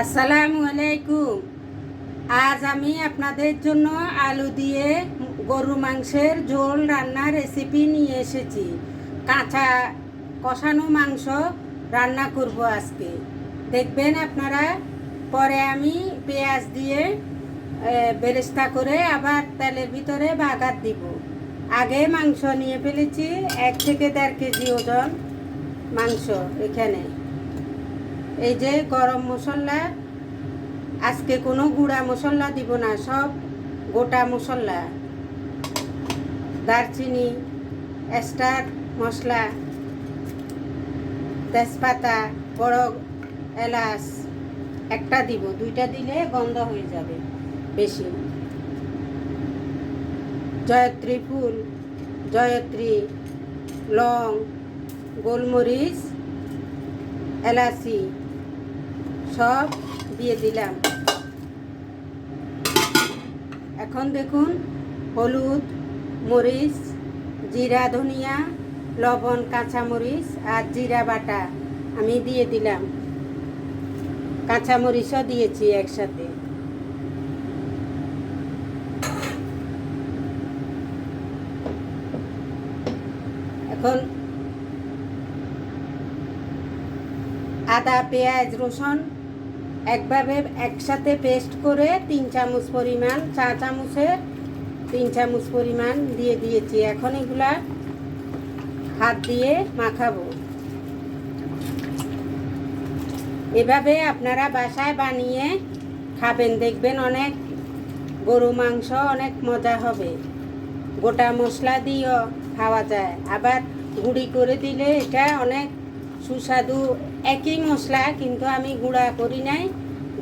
আসসালামু আলাইকুম। আজ আমি আপনাদের জন্য আলু দিয়ে গরু মাংসের ঝোল রান্নার রেসিপি নিয়ে এসেছি। কাঁচা কষানো মাংস রান্না করব আজকে। দেখবেন আপনারা, পরে আমি পেঁয়াজ দিয়ে বেরেস্তা করে আবার তেলের ভিতরে বাগার দিব। আগে মাংস নিয়ে ফেলেছি, এক থেকে দেড় কেজি ওজন মাংস এখানে। এই যে গরম মশলা, আজকে কোনো গুঁড়া মশলা দিব না, সব গোটা মশলা। দারচিনি স্টার মশলা, তেজপাতা বড় এলাচ, একটা দিব। দুইটা দিলে গন্ধ হয়ে যাবে বেশি। জয়ত্রী ফুল, জয়ত্রী, লং, গোলমরিচ, এলাচি। সব দিয়ে দিলাম। এখন দেখুন, হলুদ, মরিচ, জিরা, ধনিয়া, লবণ, কাঁচামরিচ আর জিরা বাটা আমি দিয়ে দিলাম। কাঁচামরিচও দিয়েছি একসাথে। এখন আদা, পেঁয়াজ, রসুন একভাবে একসাথে পেস্ট করে তিন চামচ পরিমাণ, চা চামচের তিন চামচ পরিমাণ দিয়ে দিয়েছি। এখন এগুলা হাত দিয়ে মাখাবো। এভাবে আপনারা বাসায় বানিয়ে খাবেন। দেখবেন অনেক গরু মাংস অনেক মজা হবে। গোটা মশলা দিয়েও খাওয়া যায়। আবার গুঁড়ি করে দিলে এটা অনেক সুস্বাদু একই মশলা, কিন্তু আমি গুঁড়া করি নাই।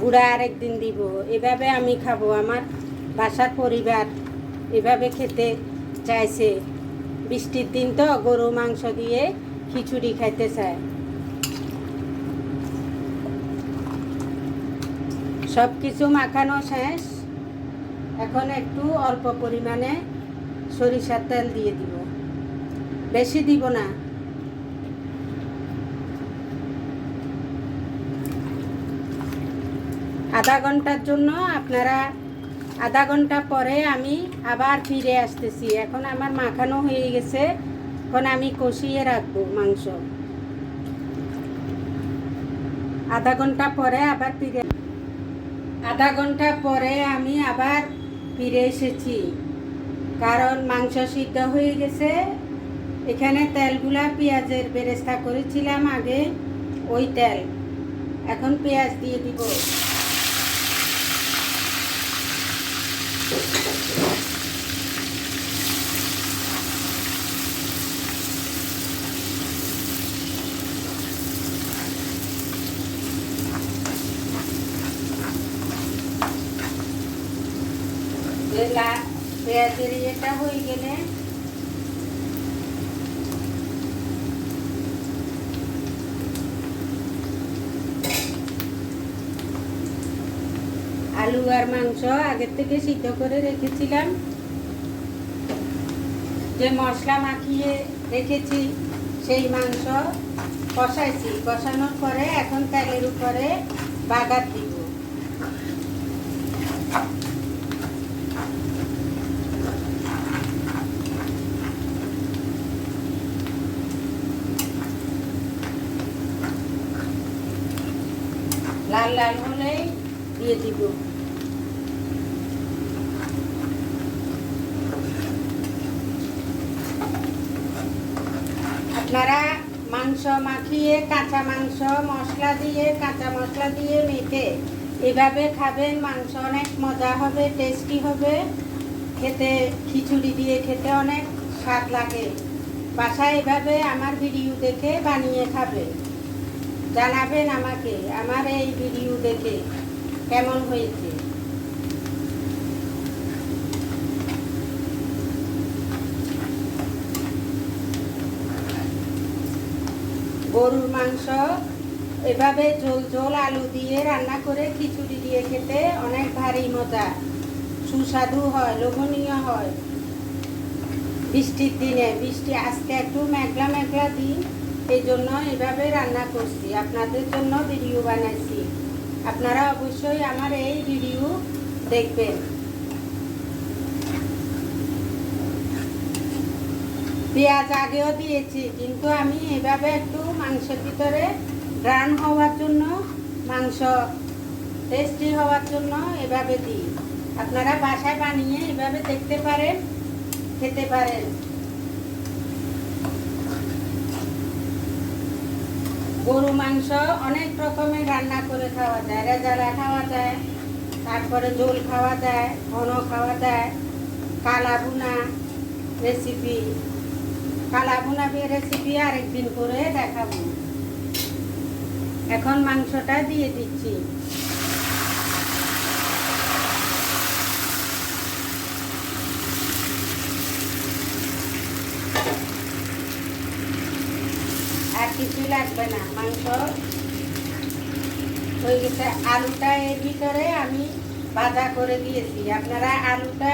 গুঁড়া আরেকদিন দিব। এভাবে আমি খাব। আমার বাসার পরিবার এভাবে খেতে চাইছে। বৃষ্টির দিন তো গরু মাংস দিয়ে খিচুড়ি খাইতে চায়। সব কিছু মাখানো শেষ। এখন একটু অল্প পরিমাণে সরিষার তেল দিয়ে দিব। বেশি দিব না। আধা ঘণ্টার জন্য আপনারা আধা ঘণ্টা পরে আমি আবার ফিরে আসতেছি। এখন আমার মাখানো হয়ে গেছে। এখন আমি কষিয়ে রাখব মাংস। আধা ঘণ্টা পরে আবার ফিরে আধা ঘণ্টা পরে আমি আবার ফিরে এসেছি। কারণ মাংস সিদ্ধ হয়ে গেছে। এখানে তেলগুলা পেঁয়াজের বেরেস্তা করেছিলাম আগে। ওই তেল। এখন পেঁয়াজ দিয়ে দিব যে লা- পেঁয়াজের ইয়েটা হয়ে গেলে আলু আর মাংস আগের থেকে সিদ্ধ করে রেখেছিলাম। যে মশলা মাখিয়ে রেখেছি, সেই মাংস কষাইছি। কষানোর পরে এখন তেলের উপরে বাগার দিব। লাল লাল হলেই দিয়ে দিব। আপনারা মাংস মাখিয়ে, কাঁচা মাংস মশলা দিয়ে, কাঁচা মশলা দিয়ে মেখে এভাবে খাবেন। মাংস অনেক মজা হবে টেস্টি হবে। খেতে, খিচুড়ি দিয়ে খেতে অনেক স্বাদ লাগে। বাসায় এভাবে আমার ভিডিও দেখে বানিয়ে খাবেন জানাবেন আমাকে, আমার এই ভিডিও দেখে কেমন হয়েছে? গরুর মাংস, এভাবে ঝোল ঝোল আলু দিয়ে রান্না করে খিচুড়ি দিয়ে খেতে অনেক ভারী মজা। সুস্বাদু হয়, লোভনীয় হয়। বৃষ্টির দিনে, বৃষ্টি আজকে একটু মেঘলা মেঘলা দিন এই জন্য এভাবে রান্না করছি। আপনাদের জন্য ভিডিও বানাইছি। আপনারা অবশ্যই আমার এই ভিডিও দেখবেন। পেঁয়াজ আগেও দিয়েছি, কিন্তু আমি এভাবে একটু মাংসের ভিতরে রান হওয়ার জন্য, মাংস টেস্টি হওয়ার জন্য এভাবে দিই। আপনারা বাসায় বানিয়ে এভাবে দেখতে পারেন, খেতে পারেন। গরু মাংস অনেক রকমের রান্না করে খাওয়া যায়, রেজালা খাওয়া যায়, তারপরে ঝোল খাওয়া যায়, ঘন খাওয়া যায় কালা বুনা রেসিপি কালা বুনা রেসিপি আরেকদিন করে দেখাবো। এখন মাংসটা দিয়ে দিচ্ছি। আর কিছু লাগবে না, মাংস। হয়ে গেছে আলুটা এর ভিতরে আমি ভাজা করে দিয়েছি। আপনারা আলুটা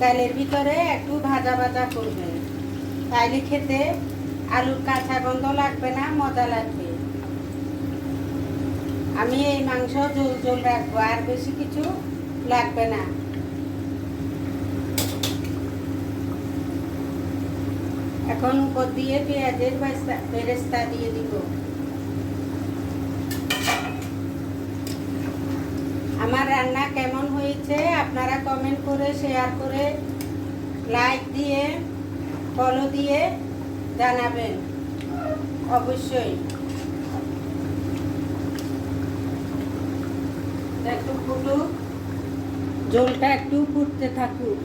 তেলের ভিতরে একটু ভাজা ভাজা করবেন। তাইলে খেতে আলুর কাঁচা গন্ধ লাগবে না, মজা লাগবে। আমি এই মাংস জোল জোল রাখব, আর বেশি কিছু লাগবে না। এখন উপর দিয়ে পেঁয়াজের বেরেস্তা দিয়ে দিব। আমার রান্না কেমন হয়েছে আপনারা কমেন্ট করে শেয়ার করে লাইক দিয়ে ফলো দিয়ে জানাবেন। অবশ্যই। একটু ফুটুক ঝোলটা একটু ফুটতে থাকুক।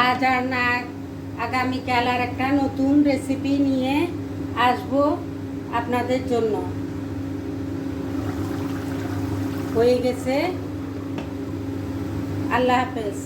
আর না আগামীকাল আর একটা নতুন রেসিপি নিয়ে আসব আপনাদের জন্য। হয়ে গেছে। আল্লাহ হাফেজ।